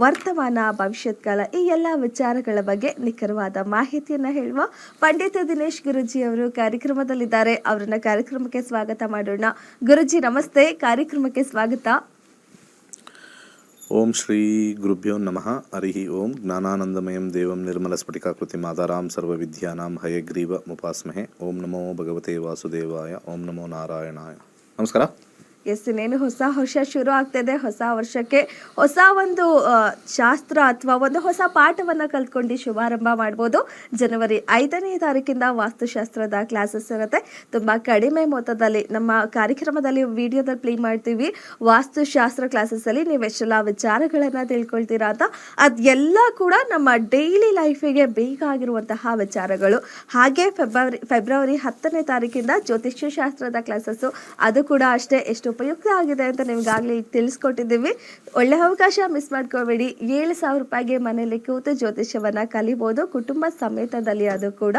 ವರ್ತಮಾನ, ಭವಿಷ್ಯತ್ ಕಾಲ ಈ ಎಲ್ಲ ವಿಚಾರಗಳ ಬಗ್ಗೆ ನಿಖರವಾದ ಮಾಹಿತಿಯನ್ನು ಹೇಳುವ ಪಂಡಿತ ದಿನೇಶ್ ಗುರುಜಿ ಅವರು ಕಾರ್ಯಕ್ರಮದಲ್ಲಿದ್ದಾರೆ. ಅವರನ್ನ ಕಾರ್ಯಕ್ರಮಕ್ಕೆ ಸ್ವಾಗತ ಮಾಡೋಣ. ಗುರುಜಿ, ನಮಸ್ತೆ. ಕಾರ್ಯಕ್ರಮಕ್ಕೆ ಸ್ವಾಗತ. ಓಂ ಶ್ರೀ ಗುರುಭ್ಯೋ ನಮಃ. ಹರಿ ಓಂ. ಜ್ಞಾನಾನಂದಮಯಂ ದೇವಂ ನಿರ್ಮಲ ಸ್ಫಟಿಕಾಕೃತಿ ಮಾತಾರಾಂ ಸರ್ವವಿದ್ಯಾನಾಂ ಹಯಗ್ರೀವ ಮುಪಾಸ್ಮಹೆ. ಓಂ ನಮೋ ಭಗವತೆ ವಾಸುದೇವಾಯ. ಓಂ ನಮೋ ನಾರಾಯಣಾಯ. ನಮಸ್ಕಾರ. ಎಸ್ ಇನ್ನೇನು ಹೊಸ ವರ್ಷ ಶುರು ಆಗ್ತಿದೆ. ಹೊಸ ವರ್ಷಕ್ಕೆ ಹೊಸ ಒಂದು ಶಾಸ್ತ್ರ ಅಥವಾ ಒಂದು ಹೊಸ ಪಾಠವನ್ನ ಕಲ್ತ್ಕೊಂಡು ಶುಭಾರಂಭ ಮಾಡ್ಬೋದು. ಜನವರಿ ಐದನೇ ತಾರೀಕಿಂದ ವಾಸ್ತುಶಾಸ್ತ್ರದ ಕ್ಲಾಸಸ್ ಇರುತ್ತೆ. ತುಂಬಾ ಕಡಿಮೆ ಮೊತ್ತದಲ್ಲಿ, ನಮ್ಮ ಕಾರ್ಯಕ್ರಮದಲ್ಲಿ ವಿಡಿಯೋದಲ್ಲಿ ಪ್ಲೇ ಮಾಡ್ತೀವಿ. ವಾಸ್ತುಶಾಸ್ತ್ರ ನೀವು ಎಷ್ಟೆಲ್ಲ ವಿಚಾರಗಳನ್ನ ತಿಳ್ಕೊಳ್ತೀರಾ ಅಂತ. ಅದೆಲ್ಲ ಕೂಡ ನಮ್ಮ ಡೈಲಿ ಲೈಫಿಗೆ ಬೇಕಾಗಿರುವಂತಹ ವಿಚಾರಗಳು. ಹಾಗೆ ಫೆಬ್ರವರಿ ಫೆಬ್ರವರಿ ಹತ್ತನೇ ತಾರೀಕಿಂದ ಜ್ಯೋತಿಷ್ಯ ಶಾಸ್ತ್ರದ ಕ್ಲಾಸಸ್ಸು, ಅದು ಕೂಡ ಅಷ್ಟೇ. ಎಷ್ಟು ಉಪಯುಕ್ತ ಆಗಿದೆ ಅಂತ ನಿಮ್ಗಾಗಲೇ ಈಗ ತಿಳಿಸ್ಕೊಟ್ಟಿದ್ದೀವಿ. ಒಳ್ಳೆ ಅವಕಾಶ ಮಿಸ್ ಮಾಡ್ಕೋಬೇಡಿ. ಏಳು ಸಾವಿರ ರೂಪಾಯಿಗೆ ಮನೆಯಲ್ಲಿ ಕೂತು ಜ್ಯೋತಿಷ್ಯವನ್ನ ಕಲಿಬೋದು. ಕುಟುಂಬ ಸಮೇತದಲ್ಲಿ ಅದು ಕೂಡ.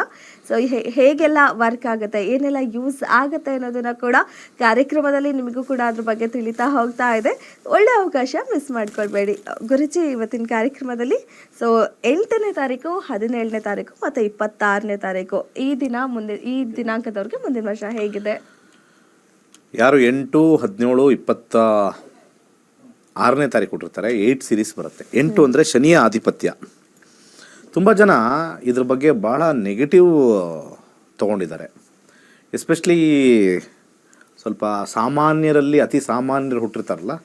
ಸೊ ಹೇಗೆಲ್ಲ ವರ್ಕ್ ಆಗುತ್ತೆ, ಏನೆಲ್ಲ ಯೂಸ್ ಆಗುತ್ತೆ ಅನ್ನೋದನ್ನ ಕೂಡ ಕಾರ್ಯಕ್ರಮದಲ್ಲಿ ನಿಮಗೂ ಕೂಡ ಅದ್ರ ಬಗ್ಗೆ ತಿಳಿತಾ ಹೋಗ್ತಾ ಇದೆ. ಒಳ್ಳೆ ಅವಕಾಶ ಮಿಸ್ ಮಾಡ್ಕೊಳ್ಬೇಡಿ. ಗುರುಜಿ, ಇವತ್ತಿನ ಕಾರ್ಯಕ್ರಮದಲ್ಲಿ ಸೊ ಎಂಟನೇ ತಾರೀಕು, ಹದಿನೇಳನೇ ತಾರೀಕು ಮತ್ತು ಇಪ್ಪತ್ತಾರನೇ ತಾರೀಕು ಈ ದಿನ ಮುಂದೆ, ಈ ದಿನಾಂಕದವ್ರಿಗೆ ಮುಂದಿನ ವರ್ಷ ಹೇಗಿದೆ? ಯಾರು ಎಂಟು ಹದಿನೇಳು ಇಪ್ಪತ್ತ ಆರನೇ ತಾರೀಕು ಕೊಟ್ಟಿರ್ತಾರೆ ಏಯ್ಟ್ ಸೀರೀಸ್ ಬರುತ್ತೆ. ಎಂಟು ಅಂದರೆ ಶನಿಯ ಆಧಿಪತ್ಯ. ತುಂಬ ಜನ ಇದ್ರ ಬಗ್ಗೆ ಭಾಳ ನೆಗೆಟಿವ್ ತೊಗೊಂಡಿದ್ದಾರೆ. ಎಸ್ಪೆಷಲಿ ಸ್ವಲ್ಪ ಸಾಮಾನ್ಯರಲ್ಲಿ ಅತಿ ಸಾಮಾನ್ಯರು ಹುಟ್ಟಿರ್ತಾರಲ್ಲ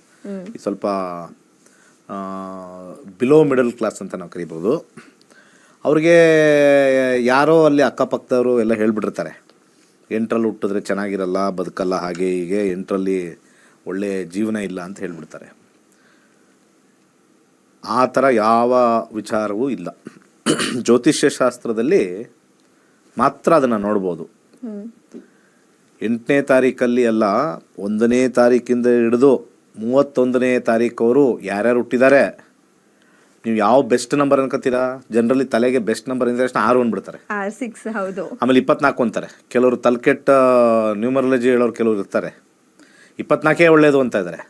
ಈ ಸ್ವಲ್ಪ ಬಿಲೋ ಮಿಡಲ್ ಕ್ಲಾಸ್ ಅಂತ ನಾವು ಕರಿಬೋದು ಅವ್ರಿಗೆ ಯಾರೋ ಅಲ್ಲಿ ಅಕ್ಕಪಕ್ಕದವರು ಎಲ್ಲ ಹೇಳ್ಬಿಟ್ಟಿರ್ತಾರೆ. ಎಂಟರಲ್ಲಿ ಹುಟ್ಟಿದ್ರೆ ಚೆನ್ನಾಗಿರಲ್ಲ, ಬದುಕಲ್ಲ ಹಾಗೆ ಹೀಗೆ, ಎಂಟ್ರಲ್ಲಿ ಒಳ್ಳೆಯ ಜೀವನ ಇಲ್ಲ ಅಂತ ಹೇಳಿಬಿಡ್ತಾರೆ. ಆ ಥರ ಯಾವ ವಿಚಾರವೂ ಇಲ್ಲ. ಜ್ಯೋತಿಷ್ಯ ಶಾಸ್ತ್ರದಲ್ಲಿ ಮಾತ್ರ ಅದನ್ನು ನೋಡ್ಬೋದು. ಎಂಟನೇ ತಾರೀಕಲ್ಲಿ ಅಲ್ಲ, ಒಂದನೇ ತಾರೀಕಿಂದ ಹಿಡಿದು ಮೂವತ್ತೊಂದನೇ ತಾರೀಕವರು ಯಾರ್ಯಾರು ಹುಟ್ಟಿದ್ದಾರೆ? ನೀವು ಯಾವ ಬೆಸ್ಟ್ ನಂಬರ್ ಅನ್ಕೋತೀರಾ? ಜನರಲಿ ತಲೆಗೆ ಬೆಸ್ಟ್ ನಂಬರ್ ಇಂದ ತಕ್ಷಣ ಆರು ಅಂದ್ಬಿಡ್ತಾರೆ. ಸಿಕ್ಸ್ ಹೌದು. ಆಮೇಲೆ ಇಪ್ಪತ್ನಾಲ್ಕು ಅಂತಾರೆ. ಕೆಲವರು ತಲೆಕೆಟ್ಟ ನ್ಯೂಮರಾಲಜಿ ಹೇಳೋರು ಕೆಲವರು ಇರ್ತಾರೆ. ಇಪ್ಪತ್ನಾಲ್ಕೇ ಒಳ್ಳೇದು ಅಂತ ಇದ್ದಾರೆ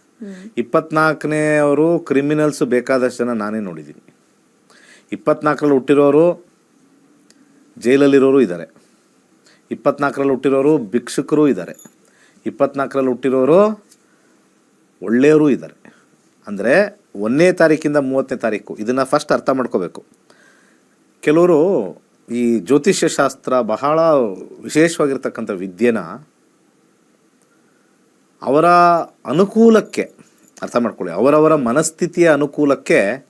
ಇಪ್ಪತ್ನಾಲ್ಕನೇ ಅವರು ಕ್ರಿಮಿನಲ್ಸ್ ಬೇಕಾದಷ್ಟು ಜನ ನಾನೇ ನೋಡಿದ್ದೀನಿ ಇಪ್ಪತ್ನಾಲ್ಕರಲ್ಲಿ ಹುಟ್ಟಿರೋರು ಜೈಲಲ್ಲಿರೋರು ಇದ್ದಾರೆ ಇಪ್ಪತ್ನಾಲ್ಕರಲ್ಲಿ ಹುಟ್ಟಿರೋರು ಭಿಕ್ಷುಕರು ಇದ್ದಾರೆ ಇಪ್ಪತ್ನಾಲ್ಕರಲ್ಲಿ ಹುಟ್ಟಿರೋರು ಒಳ್ಳೆಯವರು ಇದ್ದಾರೆ ಅಂದರೆ ಒಂದನೇ ತಾರೀಕಿಂದ ಮೂವತ್ತನೇ ತಾರೀಕು. ಇದನ್ನು ಫಸ್ಟ್ ಅರ್ಥ ಮಾಡ್ಕೋಬೇಕು. ಕೆಲವರು ಈ ಜ್ಯೋತಿಷ್ಯ ಶಾಸ್ತ್ರ ಬಹಳ ವಿಶೇಷವಾಗಿರ್ತಕ್ಕಂಥ ವಿದ್ಯೆನ ಅವರ ಅನುಕೂಲಕ್ಕೆ ಅರ್ಥ ಮಾಡ್ಕೊಳ್ಳಿ. ಅವರವರ ಮನಸ್ಥಿತಿಯ ಅನುಕೂಲಕ್ಕೆ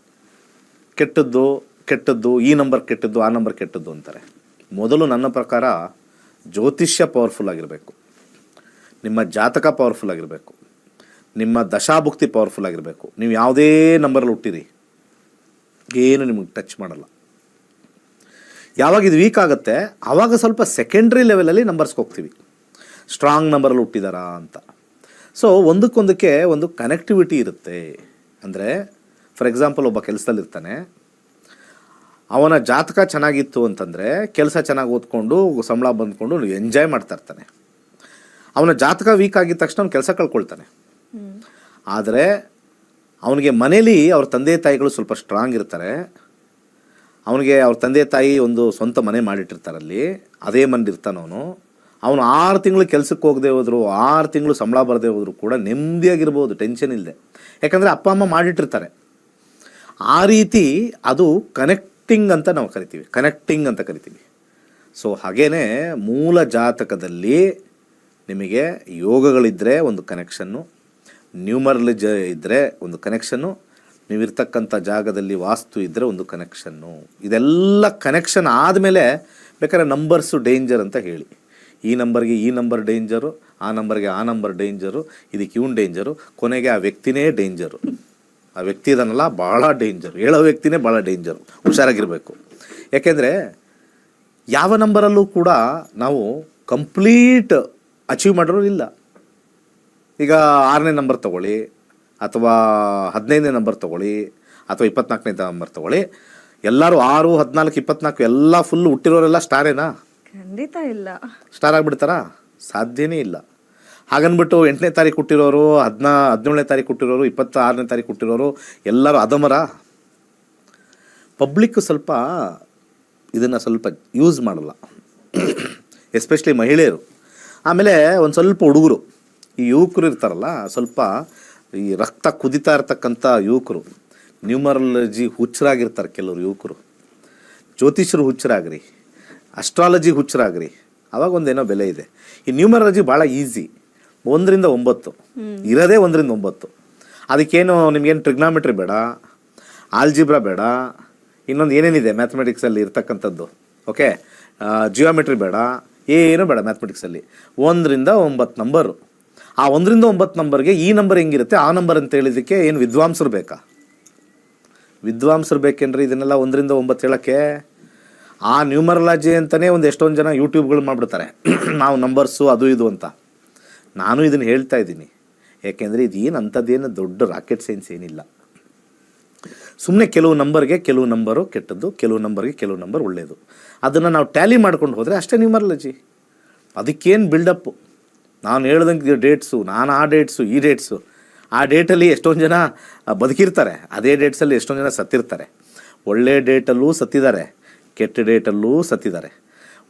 ಕೆಟ್ಟದ್ದು ಕೆಟ್ಟದ್ದು, ಈ ನಂಬರ್ ಕೆಟ್ಟದ್ದು, ಆ ನಂಬರ್ ಕೆಟ್ಟದ್ದು ಅಂತಾರೆ. ಮೊದಲು ನನ್ನ ಪ್ರಕಾರ ಜ್ಯೋತಿಷ್ಯ ಪವರ್ಫುಲ್ ಆಗಿರಬೇಕು. ನಿಮ್ಮ ಜಾತಕ ಪವರ್ಫುಲ್ ಆಗಿರಬೇಕು. ನಿಮ್ಮ ದಶಾಭುಕ್ತಿ ಪವರ್ಫುಲ್ ಆಗಿರಬೇಕು. ನೀವು ಯಾವುದೇ ನಂಬರಲ್ಲಿ ಹುಟ್ಟಿರಿ. ಏನು ನಿಮಗೆ ಟಚ್ ಮಾಡಲ್ಲ. ಯಾವಾಗ ಇದು ವೀಕ್ ಆಗುತ್ತೆ ಆವಾಗ ಸ್ವಲ್ಪ ಸೆಕೆಂಡ್ರಿ ಲೆವೆಲಲ್ಲಿ ನಂಬರ್ಸ್ಗೆ ಹೋಗ್ತೀವಿ. ಸ್ಟ್ರಾಂಗ್ ನಂಬರಲ್ಲಿ ಹುಟ್ಟಿದಾರಾ ಅಂತ. ಸೊ ಒಂದಕ್ಕೊಂದಕ್ಕೆ ಒಂದು ಕನೆಕ್ಟಿವಿಟಿ ಇರುತ್ತೆ. ಅಂದರೆ ಫಾರ್ ಎಕ್ಸಾಂಪಲ್ ಒಬ್ಬ ಕೆಲಸದಲ್ಲಿರ್ತಾನೆ. ಅವನ ಜಾತಕ ಚೆನ್ನಾಗಿತ್ತು ಅಂತಂದರೆ, ಕೆಲಸ ಚೆನ್ನಾಗಿ ಓದ್ಕೊಂಡು, ಸಂಬಳ ಬಂದ್ಕೊಂಡು ಎಂಜಾಯ್ ಮಾಡ್ತಾ ಇರ್ತಾನೆ. ಅವನ ಜಾತಕ ವೀಕ್ ಆಗಿದ ತಕ್ಷಣ ಅವ್ನು ಕೆಲಸ ಕಳ್ಕೊಳ್ತಾನೆ. ಆದರೆ ಅವನಿಗೆ ಮನೇಲಿ ಅವ್ರ ತಂದೆ ತಾಯಿಗಳು ಸ್ವಲ್ಪ ಸ್ಟ್ರಾಂಗ್ ಇರ್ತಾರೆ. ಅವನಿಗೆ ಅವ್ರ ತಂದೆ ತಾಯಿ ಒಂದು ಸ್ವಂತ ಮನೆ ಮಾಡಿಟ್ಟಿರ್ತಾರಲ್ಲಿ ಅದೇ ಇರ್ತಾನ ಅವನು. ಆರು ತಿಂಗಳು ಕೆಲಸಕ್ಕೆ ಹೋಗದೆ ಹೋದ್ರು, ಆರು ತಿಂಗಳು ಸಂಬಳ ಬರದೆ ಹೋದ್ರು ಕೂಡ ನೆಮ್ಮದಿಯಾಗಿರ್ಬೋದು ಟೆನ್ಷನ್ ಇಲ್ಲದೆ ಯಾಕಂದರೆ ಅಪ್ಪ, ಅಮ್ಮ ಮಾಡಿಟ್ಟಿರ್ತಾರೆ. ಆ ರೀತಿ ಅದು ಕನೆಕ್ಟಿಂಗ್ ಅಂತ ನಾವು ಕರಿತೀವಿ. ಕನೆಕ್ಟಿಂಗ್ ಅಂತ ಕರಿತೀವಿ. ಸೊ ಹಾಗೇ ಮೂಲ ಜಾತಕದಲ್ಲಿ ನಿಮಗೆ ಯೋಗಗಳಿದ್ದರೆ ಒಂದು ಕನೆಕ್ಷನ್ನು ನ್ಯೂಮರಲಜ ಇದ್ದರೆ ಒಂದು ಕನೆಕ್ಷನ್ನು ನೀವಿರ್ತಕ್ಕಂಥ ಜಾಗದಲ್ಲಿ ವಾಸ್ತು ಇದ್ದರೆ ಒಂದು ಕನೆಕ್ಷನ್ನು ಇದೆಲ್ಲ ಕನೆಕ್ಷನ್ ಆದಮೇಲೆ ಬೇಕಾದ್ರೆ ನಂಬರ್ಸು ಡೇಂಜರ್ ಅಂತ ಹೇಳಿ. ಈ ನಂಬರ್ಗೆ ಈ ನಂಬರ್ ಡೇಂಜರು ಆ ನಂಬರ್ಗೆ ಆ ನಂಬರ್ ಡೇಂಜರು ಇದಕ್ಕೆ ಇವನು ಡೇಂಜರು ಕೊನೆಗೆ ಆ ವ್ಯಕ್ತಿನೇ ಡೇಂಜರು ಆ ವ್ಯಕ್ತಿ ಇದನ್ನಲ್ಲ ಭಾಳ ಡೇಂಜರು ಹೇಳೋ ವ್ಯಕ್ತಿನೇ ಭಾಳ ಡೇಂಜರು ಹುಷಾರಾಗಿರಬೇಕು. ಯಾಕೆಂದರೆ ಯಾವ ನಂಬರಲ್ಲೂ ಕೂಡ ನಾವು ಕಂಪ್ಲೀಟ್ ಅಚೀವ್ ಮಾಡಿರೋರು ಇಲ್ಲ. ಈಗ ಆರನೇ ನಂಬರ್ ತಗೊಳ್ಳಿ ಅಥವಾ ಹದಿನೈದನೇ ನಂಬರ್ ತಗೊಳ್ಳಿ ಅಥವಾ ಇಪ್ಪತ್ನಾಲ್ಕನೇ ನಂಬರ್ ತಗೊಳ್ಳಿ. ಎಲ್ಲರೂ ಆರು ಹದಿನಾಲ್ಕು ಇಪ್ಪತ್ನಾಲ್ಕು ಎಲ್ಲ ಫುಲ್ ಹುಟ್ಟಿರೋರೆಲ್ಲ ಸ್ಟಾರೇನಾ ಖಂಡಿತ ಇಲ್ಲ. ಸ್ಟಾರ್ ಆಗಿಬಿಡ್ತಾರ? ಸಾಧ್ಯನೇ ಇಲ್ಲ. ಹಾಗನ್ಬಿಟ್ಟು ಎಂಟನೇ ತಾರೀಕು ಹುಟ್ಟಿರೋರು ಹದಿನಾ ಹದಿನೇಳನೇ ತಾರೀಕು ಹುಟ್ಟಿರೋರು ಇಪ್ಪತ್ತ ಆರನೇ ತಾರೀಕು ಹುಟ್ಟಿರೋರು ಎಲ್ಲರೂ ಅದಮರ? ಪಬ್ಲಿಕ್ ಸ್ವಲ್ಪ ಇದನ್ನು ಸ್ವಲ್ಪ ಯೂಸ್ ಮಾಡಲ್ಲ. ಎಸ್ಪೆಷಲಿ ಮಹಿಳೆಯರು. ಆಮೇಲೆ ಒಂದು ಸ್ವಲ್ಪ ಹುಡುಗರು. ಈ ಯುವಕರು ಇರ್ತಾರಲ್ಲ ಸ್ವಲ್ಪ ಈ ರಕ್ತ ಕುದಿತಾ ಇರ್ತಕ್ಕಂಥ ಯುವಕರು ನ್ಯೂಮರಾಲಜಿ ಹುಚ್ಚರಾಗಿರ್ತಾರೆ ಕೆಲವರು ಯುವಕರು. ಜ್ಯೋತಿಷರು ಹುಚ್ಚರಾಗ್ರಿ ಅಸ್ಟ್ರಾಲಜಿ ಹುಚ್ಚರಾಗ್ರಿ ಅವಾಗ ಒಂದೇನೋ ಬೆಲೆ ಇದೆ. ಈ ನ್ಯೂಮರಾಲಜಿ ಭಾಳ ಈಸಿ ಒಂದರಿಂದ ಒಂಬತ್ತು ಇರೋದೇ ಒಂದರಿಂದ ಒಂಬತ್ತು. ಅದಕ್ಕೇನು ನಿಮಗೇನು ಟ್ರಿಗ್ನಾಮೆಟ್ರಿ ಬೇಡ ಆಲ್ಜಿಬ್ರಾ ಬೇಡ ಇನ್ನೊಂದು ಏನೇನಿದೆ ಮ್ಯಾಥಮೆಟಿಕ್ಸಲ್ಲಿ ಇರ್ತಕ್ಕಂಥದ್ದು ಓಕೆ? ಜಿಯೋಮೆಟ್ರಿ ಬೇಡ ಏನೂ ಬೇಡ ಮ್ಯಾಥಮೆಟಿಕ್ಸಲ್ಲಿ. ಒಂದರಿಂದ ಒಂಬತ್ತು ನಂಬರು. ಆ ಒಂದರಿಂದ ಒಂಬತ್ತು ನಂಬರ್ಗೆ ಈ ನಂಬರ್ ಹೆಂಗಿರುತ್ತೆ? ಆ ನಂಬರ್ ಅಂತ ಹೇಳಿದ್ದಕ್ಕೆ ಏನು ವಿದ್ವಾಂಸರು ಬೇಕಾ? ವಿದ್ವಾಂಸರು ಬೇಕೇನ್ರಿ ಇದನ್ನೆಲ್ಲ ಒಂದರಿಂದ ಒಂಬತ್ತು ಹೇಳೋಕ್ಕೆ? ಆ ನ್ಯೂಮರಲಾಜಿ ಅಂತಲೇ ಒಂದು ಎಷ್ಟೊಂದು ಜನ ಯೂಟ್ಯೂಬ್ಗಳು ಮಾಡಿಬಿಡ್ತಾರೆ. ನಾವು ನಂಬರ್ಸು, ಅದು ಇದು ಅಂತ. ನಾನು ಇದನ್ನು ಹೇಳ್ತಾ ಇದ್ದೀನಿ. ಯಾಕೆಂದರೆ ಇದೇನು ಅಂಥದ್ದೇನು ದೊಡ್ಡ ರಾಕೆಟ್ ಸೈನ್ಸ್ ಏನಿಲ್ಲ. ಸುಮ್ಮನೆ ಕೆಲವು ನಂಬರ್ಗೆ ಕೆಲವು ನಂಬರು ಕೆಟ್ಟದ್ದು, ಕೆಲವು ನಂಬರ್ಗೆ ಕೆಲವು ನಂಬರ್ ಒಳ್ಳೆಯದು ಅದನ್ನು ನಾವು ಟ್ಯಾಲಿ ಮಾಡ್ಕೊಂಡು ಹೋದರೆ ಅಷ್ಟೇ ನ್ಯೂಮರಲಜಿ. ಅದಕ್ಕೇನು ಬಿಲ್ಡಪ್ಪು ನಾನು ಹೇಳ್ದಂಗೆ ಡೇಟ್ಸು ನಾನು ಆ ಡೇಟ್ಸು ಈ ಡೇಟ್ಸು ಆ ಡೇಟಲ್ಲಿ ಎಷ್ಟೊಂದು ಜನ ಬದುಕಿರ್ತಾರೆ. ಅದೇ ಡೇಟ್ಸಲ್ಲಿ ಎಷ್ಟೊಂದು ಜನ ಸತ್ತಿರ್ತಾರೆ. ಒಳ್ಳೆ ಡೇಟಲ್ಲೂ ಸತ್ತಿದ್ದಾರೆ. ಕೆಟ್ಟ ಡೇಟಲ್ಲೂ ಸತ್ತಿದ್ದಾರೆ.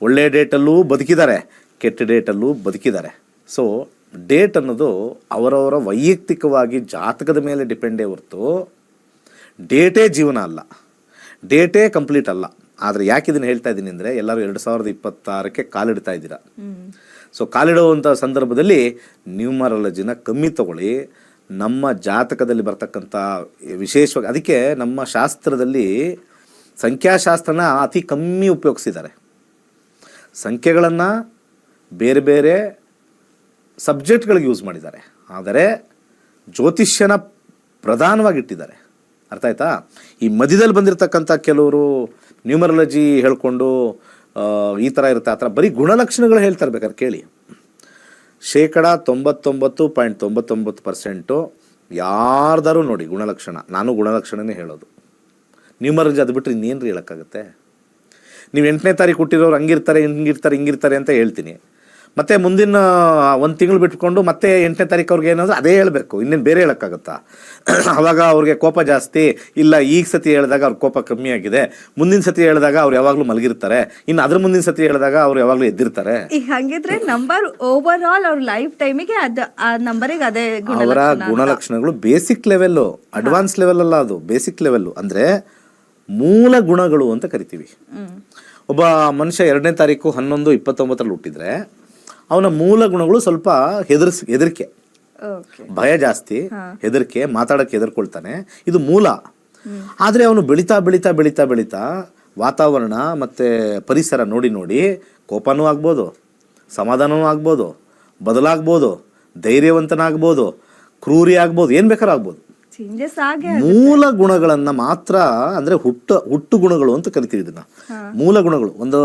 ಒಳ್ಳೆ ಡೇಟಲ್ಲೂ ಬದುಕಿದ್ದಾರೆ. ಕೆಟ್ಟ ಡೇಟಲ್ಲೂ ಬದುಕಿದ್ದಾರೆ. ಸೊ ಡೇಟ್ ಅನ್ನೋದು ಅವರವರ ವೈಯಕ್ತಿಕವಾಗಿ ಜಾತಕದ ಮೇಲೆ ಡಿಪೆಂಡೇ ಹೊರತು ಡೇಟೇ ಜೀವನ ಅಲ್ಲ. ಡೇಟೇ ಕಂಪ್ಲೀಟ್ ಅಲ್ಲ. ಆದರೆ ಯಾಕೆ ಇದನ್ನು ಹೇಳ್ತಾ ಇದ್ದೀನಿ ಅಂದರೆ, ಎಲ್ಲರೂ ಎರಡು ಸಾವಿರದ ಇಪ್ಪತ್ತಾರಕ್ಕೆ ಕಾಲಿಡ್ತಾ ಇದ್ದೀರಾ. ಸೊ ಕಾಲಿಡುವಂಥ ಸಂದರ್ಭದಲ್ಲಿ ನ್ಯೂಮರಾಲಜಿನ ಕಮ್ಮಿ ತಗೊಳ್ಳಿ. ನಮ್ಮ ಜಾತಕದಲ್ಲಿ ಬರ್ತಕ್ಕಂಥ ವಿಶೇಷವಾಗಿ ಅದಕ್ಕೆ ನಮ್ಮ ಶಾಸ್ತ್ರದಲ್ಲಿ ಸಂಖ್ಯಾಶಾಸ್ತ್ರನ ಅತಿ ಕಮ್ಮಿ ಉಪಯೋಗಿಸಿದ್ದಾರೆ. ಸಂಖ್ಯೆಗಳನ್ನು ಬೇರೆ ಬೇರೆ ಸಬ್ಜೆಕ್ಟ್ಗಳಿಗೆ ಯೂಸ್ ಮಾಡಿದ್ದಾರೆ. ಆದರೆ ಜ್ಯೋತಿಷ್ಯನ ಪ್ರಧಾನವಾಗಿಟ್ಟಿದ್ದಾರೆ. ಅರ್ಥ ಆಯ್ತಾ? ಈ ಮಧ್ಯದಲ್ಲಿ ಬಂದಿರತಕ್ಕಂಥ ಕೆಲವರು ನ್ಯೂಮರಾಲಜಿ ಹೇಳ್ಕೊಂಡು ಈ ಥರ ಇರುತ್ತೆ, ಆ ಥರ ಬರೀ ಗುಣಲಕ್ಷಣಗಳು ಹೇಳ್ತಾರೆ ಬೇಕಾದ್ರೆ ಕೇಳಿ. ಶೇಕಡ ತೊಂಬತ್ತೊಂಬತ್ತು ಪಾಯಿಂಟ್ ತೊಂಬತ್ತೊಂಬತ್ತು ಪರ್ಸೆಂಟು ಯಾರ್ದಾರು ನೋಡಿ ಗುಣಲಕ್ಷಣ. ನಾನು ಗುಣಲಕ್ಷಣನೇ ಹೇಳೋದು. ನ್ಯೂಮರಾಲಜಿ ಅದು ಬಿಟ್ಟರೆ ಇನ್ನೇನು ಹೇಳೋಕ್ಕಾಗುತ್ತೆ? ನೀವು ಎಂಟನೇ ತಾರೀಕು ಹುಟ್ಟಿರೋರು ಹಂಗಿರ್ತಾರೆ, ಹಿಂಗಿರ್ತಾರೆ ಹಿಂಗಿರ್ತಾರೆ ಅಂತ ಹೇಳ್ತೀನಿ. ಮತ್ತೆ ಮುಂದಿನ ಒಂದು ತಿಂಗಳು ಬಿಟ್ಕೊಂಡು ಮತ್ತೆ ಎಂಟನೇ ತಾರೀಕು ಅವ್ರಿಗೆ ಏನಾದರೂ ಅದೇ ಹೇಳಬೇಕು. ಇನ್ನೇನು ಬೇರೆ ಹೇಳೋಕ್ಕಾಗುತ್ತಾ? ಅವಾಗ ಅವ್ರಿಗೆ ಕೋಪ ಜಾಸ್ತಿ ಇಲ್ಲ ಈಗ ಸತಿ ಹೇಳಿದಾಗ ಅವ್ರ ಕೋಪ ಕಮ್ಮಿ ಆಗಿದೆ. ಮುಂದಿನ ಸತಿ ಹೇಳಿದಾಗ ಅವ್ರು ಯಾವಾಗಲೂ ಮಲಗಿರ್ತಾರೆ. ಇನ್ನು ಅದ್ರ ಮುಂದಿನ ಸತಿ ಹೇಳಿದಾಗ ಅವ್ರು ಯಾವಾಗಲೂ ಎದ್ದಿರ್ತಾರೆ. ಈಗ ಹಂಗಿದ್ರೆ ನಂಬರ್ ಓವರ್ ಆಲ್ ಅವ್ರ ಲೈಫ್ ಟೈಮಿಗೆ ಅದು ಆ ನಂಬರಿಗೆ ಅದೇ ಅವರ ಗುಣಲಕ್ಷಣ ಗುಣಲಕ್ಷಣಗಳು ಬೇಸಿಕ್ ಲೆವೆಲ್ಲು ಅಡ್ವಾನ್ಸ್ ಲೆವೆಲ್ ಅಲ್ಲ ಅದು ಬೇಸಿಕ್ ಲೆವೆಲ್ಲು ಅಂದರೆ ಮೂಲ ಗುಣಗಳು ಅಂತ ಕರಿತೀವಿ. ಒಬ್ಬ ಮನುಷ್ಯ ಎರಡನೇ ತಾರೀಕು ಹನ್ನೊಂದು ಇಪ್ಪತ್ತೊಂಬತ್ತರಲ್ಲಿ ಹುಟ್ಟಿದ್ರೆ ಅವನ ಮೂಲ ಗುಣಗಳು ಸ್ವಲ್ಪ ಹೆದರ್ಸ್ ಹೆದರಿಕೆ. ಭಯ ಜಾಸ್ತಿ ಹೆದರಿಕೆ ಮಾತಾಡಕ್ಕೆ ಹೆದರ್ಕೊಳ್ತಾನೆ. ಇದು ಮೂಲ. ಆದರೆ ಅವನು ಬೆಳೀತಾ ಬೆಳೀತಾ ಬೆಳೀತಾ ಬೆಳೀತಾ ವಾತಾವರಣ ಮತ್ತು ಪರಿಸರ ನೋಡಿ ನೋಡಿ ಕೋಪನೂ ಆಗ್ಬೋದು ಸಮಾಧಾನವೂ ಆಗ್ಬೋದು ಬದಲಾಗ್ಬೋದು ಧೈರ್ಯವಂತನಾಗ್ಬೋದು ಕ್ರೂರಿ ಆಗ್ಬೋದು ಏನು ಬೇಕಾದ್ರೂ ಆಗ್ಬೋದು. ಮೂಲ ಗುಣಗಳನ್ನ ಮಾತ್ರ ಅಂದ್ರೆ ಹುಟ್ಟು ಹುಟ್ಟು ಗುಣಗಳು ಅಂತ ಕರಿತೀವಿ ಇದನ್ನ. ಮೂಲ ಗುಣಗಳು. ಒಂದು